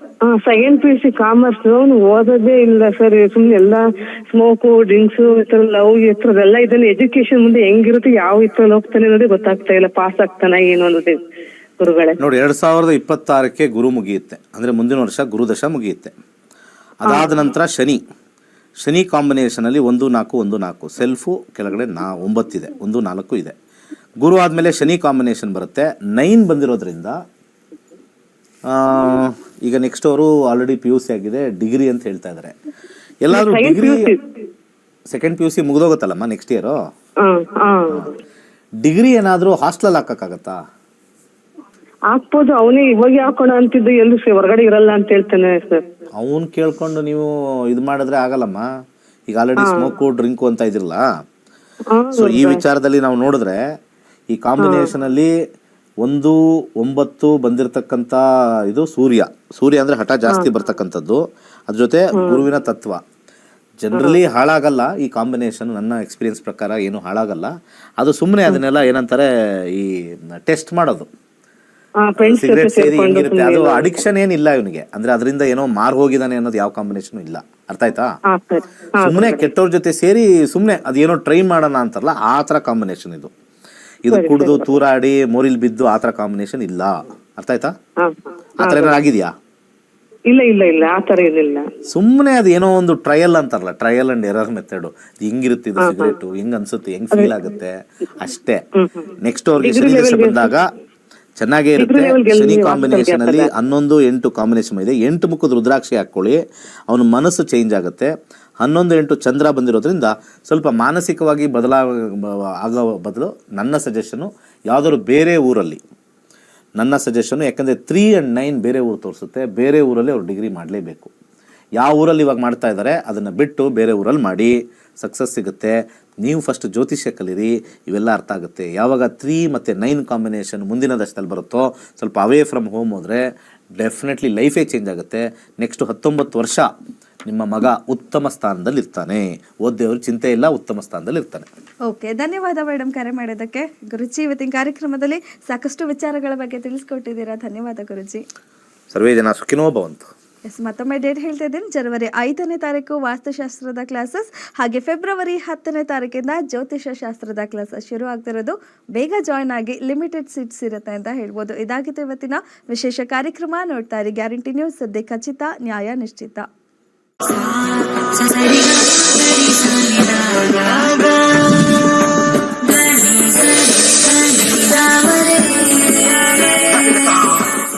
second P U C commerce ಅವನು ಓದೋದೇ ಇಲ್ಲ ಸರ್ ಸುಮ್ನೆ ಎಲ್ಲ ಸ್ಮೋಕು ಡ್ರಿಂಕ್ಸು ಈ ಲವ್ ಈ ಥರದ್ದೆಲ್ಲ ಇದನ್ನ ಎಜುಕೇಶನ್ ಮುಂದೆ ಹೆಂಗಿರುತ್ತೆ ಯಾವ ಇದ್ರಲ್ಲಿ ಹೋಗ್ತಾನೆ ಅನ್ನೋದೇ ಗೊತ್ತಾಗ್ತಾ ಇಲ್ಲ. ಪಾಸ್ ಆಗ್ತಾನ ಏನು ಅನ್ನೋದೇ ಗುರುಗಳೇ. ನೋಡಿ ಎರಡು ಸಾವಿರದ ಇಪ್ಪತ್ತಾರಕ್ಕೆ ಗುರು ಮುಗಿಯುತ್ತೆ. ಅಂದ್ರೆ ಮುಂದಿನ ವರ್ಷ ಗುರುದಶ ಮುಗಿಯುತ್ತೆ. ಅದಾದ ನಂತರ ಶನಿ. ಶನಿ ಕಾಂಬಿನೇಷನ್ ಅಲ್ಲಿ ಒಂದು ನಾಲ್ಕು ಒಂದು ನಾಲ್ಕು. ಸೆಲ್ಫು ಕೆಳಗಡೆ ನಾ ಒಂಬತ್ತಿದೆ. ಒಂದು ನಾಲ್ಕು ಇದೆ. ಗುರು ಆದಮೇಲೆ ಶನಿ ಕಾಂಬಿನೇಷನ್ ಬರುತ್ತೆ. ನೈನ್ ಬಂದಿರೋದ್ರಿಂದ ಆ, ಈಗ ನೆಕ್ಸ್ಟ್ ಅವರು ಆಲ್ರೆಡಿ ಪಿ ಯು ಸಿ ಆಗಿದೆ ಡಿಗ್ರಿ ಅಂತ ಹೇಳ್ತಾ ಇದ್ದಾರೆ ಎಲ್ಲಾದರೂ degree second P U C ಮುಗಿದೋಗುತ್ತಲ್ಲಮ್ಮ next year degree ಏನಾದರೂ ಹಾಸ್ಟೆಲ್ ಹಾಕಕ್ಕಾಗತ್ತಾ? ಹಾಕ್ಬೋದು ಅವನೇ ಇವಾಗ ಹಾಕೋಣ ಅಂತಿದ್ದು ಎಲ್ಲೂ ಹೊರಗಡೆ ಇರಲ್ಲ ಅಂತ ಹೇಳ್ತಾನೆ ಸರ್. ಅವನ್ ಕೇಳ್ಕೊಂಡು ನೀವು ಇದು ಮಾಡಿದ್ರೆ ಆಗಲ್ಲಮ್ಮ. ಈಗ ಆಲ್ರೆಡಿ ಸ್ಮೋಕು ಡ್ರಿಂಕು ಅಂತ ಇದಿರಲ್ಲ ಸೊ ಈ ವಿಚಾರದಲ್ಲಿ ನಾವು ನೋಡಿದ್ರೆ ಈ ಕಾಂಬಿನೇಷನ್ ಅಲ್ಲಿ ಒಂದು ಒಂಬತ್ತು ಬಂದಿರತಕ್ಕಂತ ಇದು ಸೂರ್ಯ. ಸೂರ್ಯ ಅಂದ್ರೆ ಹಠ ಜಾಸ್ತಿ ಬರ್ತಕ್ಕಂಥದ್ದು. ಅದ್ರ ಜೊತೆ ಗುರುವಿನ ತತ್ವ. ಜನರಲಿ ಹಾಳಾಗಲ್ಲ ಈ ಕಾಂಬಿನೇಷನ್ ನನ್ನ ಎಕ್ಸ್ಪೀರಿಯನ್ಸ್ ಪ್ರಕಾರ ಏನು ಹಾಳಾಗಲ್ಲ. ಅದು ಸುಮ್ಮನೆ ಅದನ್ನೆಲ್ಲ ಏನಂತಾರೆ ಈ ಟೆಸ್ಟ್ ಮಾಡೋದು. ಸಿಗರೇಟ್ ಸೇರಿ ಹೆಂಗಿರುತ್ತೆ ಅದು ಅಡಿಕ್ಷನ್ ಏನಿಲ್ಲ ಇವನಿಗೆ. ಅಂದ್ರೆ ಅದರಿಂದ ಏನೋ ಮಾರ್ ಹೋಗಿದಾನೆ ಅನ್ನೋದು ಯಾವ ಕಾಂಬಿನೇಷನ್ ಇಲ್ಲ. ಅರ್ಥ ಆಯ್ತಾ? ಸುಮ್ಮನೆ ಕೆಟ್ಟವ್ರ ಜೊತೆ ಸೇರಿ ಸುಮ್ಮನೆ ಅದೇನೋ ಟ್ರೈ ಮಾಡೋಣ ಅಂತಾರಲ್ಲ ಆ ತರ ಕಾಂಬಿನೇಷನ್ ಇದು. ಇದು ಕುಡಿದು ತೂರಾಡಿ ಮೋರಿಲ್ ಬಿದ್ದು ಆತರ ಕಾಂಬಿನೇಷನ್ ಇಲ್ಲ. ಅರ್ಥ ಆಯ್ತಾ ಆತರ ಏನಾರು ಆಗಿದೆಯಾ? ಇಲ್ಲ ಇಲ್ಲ ಇಲ್ಲ. ಆ ತರ ಏನಿಲ್ಲ. ಸುಮ್ಮನೆ ಅದು ಏನೋ ಒಂದು ಟ್ರಯಲ್ ಅಂತಾರಲ್ಲ ಟ್ರಯಲ್ ಅಂಡ್ ಎರರ್ ಮೆಥಡ್ ಹಿಂಗಿರುತ್ತೆ ಇದು ಸಿಗರೇಟು ಹೆಂಗ್ ಅನ್ಸುತ್ತೆ ಹೆಂಗ್ ಫೀಲ್ ಆಗುತ್ತೆ? ಅಷ್ಟೇ. ನೆಕ್ಸ್ಟ್ ಅವ್ರಿಗೆ ಶನಿ ಬಂದಾಗ ಚೆನ್ನಾಗೇ ಇರುತ್ತೆ. ಶನಿ ಕಾಂಬಿನೇಷನ್ ಅಲ್ಲಿ ಹನ್ನೊಂದು ಎಂಟು ಕಾಂಬಿನೇಷನ್ ಇದೆ. ಎಂಟು ಮುಖದ ರುದ್ರಾಕ್ಷಿ ಹಾಕೊಳ್ಳಿ ಅವನ ಮನಸ್ಸು ಚೇಂಜ್ ಆಗುತ್ತೆ. ಹನ್ನೊಂದು ಎಂಟು ಚಂದ್ರ ಬಂದಿರೋದ್ರಿಂದ ಸ್ವಲ್ಪ ಮಾನಸಿಕವಾಗಿ ಬದಲಾವ ಆಗೋ ಬದಲು ನನ್ನ ಸಜೆಷನು ಯಾವುದಾದ್ರು ಬೇರೆ ಊರಲ್ಲಿ. ನನ್ನ ಸಜೆಷನ್ ಯಾಕಂದರೆ ತ್ರೀ ಆ್ಯಂಡ್ ನೈನ್ ಬೇರೆ ಊರು ತೋರಿಸುತ್ತೆ, ಬೇರೆ ಊರಲ್ಲಿ ಅವ್ರು ಡಿಗ್ರಿ ಮಾಡಲೇಬೇಕು. ಯಾವ ಊರಲ್ಲಿ ಇವಾಗ ಮಾಡ್ತಾ ಇದ್ದಾರೆ ಅದನ್ನು ಬಿಟ್ಟು ಬೇರೆ ಊರಲ್ಲಿ ಮಾಡಿ ಸಕ್ಸಸ್ ಸಿಗುತ್ತೆ. ನೀವು ಫಸ್ಟ್ ಜ್ಯೋತಿಷ್ಯ ಕಲೀರಿ, ಇವೆಲ್ಲ ಅರ್ಥ ಆಗುತ್ತೆ. ಯಾವಾಗ ತ್ರೀ ಮತ್ತು ನೈನ್ ಕಾಂಬಿನೇಷನ್ ಮುಂದಿನ ದಶದಲ್ಲಿ ಬರುತ್ತೋ, ಸ್ವಲ್ಪ ಅವೇ ಫ್ರಮ್ ಹೋಮ್ ಹೋದರೆ ಡೆಫಿನೆಟ್ಲಿ ಲೈಫೇ ಚೇಂಜ್ ಆಗುತ್ತೆ. ನೆಕ್ಸ್ಟ್ ಹತ್ತೊಂಬತ್ತು ವರ್ಷ ನಿಮ್ಮ ಮಗ ಉತ್ತಮ ಸ್ಥಾನದಲ್ಲಿ ಇರ್ತಾನೆ ಓದ್ದೇವ್ರು ಚಿಂತೆ ಇಲ್ಲ ಉತ್ತಮ ಸ್ಥಾನದಲ್ಲಿ ಇರ್ತಾನೆ ಓಕೆ ಧನ್ಯವಾದ ಮೇಡಮ್ ಕರೆ ಮಾಡೋದಕ್ಕೆ ಗುರುಜಿ ಇವತ್ತಿನ ಕಾರ್ಯಕ್ರಮದಲ್ಲಿ ಸಾಕಷ್ಟು ವಿಚಾರಗಳ ಬಗ್ಗೆ ತಿಳಿಸ್ಕೊಟ್ಟಿದ್ದೀರಾ. ಧನ್ಯವಾದ ಗುರುಜಿ. ಸರ್ವೇ ಜನ ಸುಖಿನೋ ಭವಂತು. ಎಸ್ ಮತ್ತೊಮ್ಮೆ ಡೇಟ್ ಹೇಳ್ತಾ ಇದ್ದೀನಿ. ಜನವರಿ ಐದನೇ ತಾರೀಕು ವಾಸ್ತುಶಾಸ್ತ್ರದ ಕ್ಲಾಸಸ್ ಹಾಗೆ ಫೆಬ್ರವರಿ ಹತ್ತನೇ ತಾರೀಕಿಂದ ಜ್ಯೋತಿಷ ಶಾಸ್ತ್ರದ ಕ್ಲಾಸಸ್ ಶುರು ಆಗ್ತಿರೋದು ಬೇಗ ಜಾಯ್ನ್ ಆಗಿ ಲಿಮಿಟೆಡ್ ಸೀಟ್ಸ್ ಇರುತ್ತೆ ಅಂತ ಹೇಳ್ಬೋದು. ಇದಾಗಿತ್ತು ಇವತ್ತಿನ ವಿಶೇಷ ಕಾರ್ಯಕ್ರಮ. ನೋಡ್ತಾ ಇರಿ ಗ್ಯಾರಂಟಿ ನ್ಯೂಸ್ ಸದ್ಯ ಖಚಿತ ನ್ಯಾಯ ನಿಶ್ಚಿತ. Sa sarili ka na, sarili sa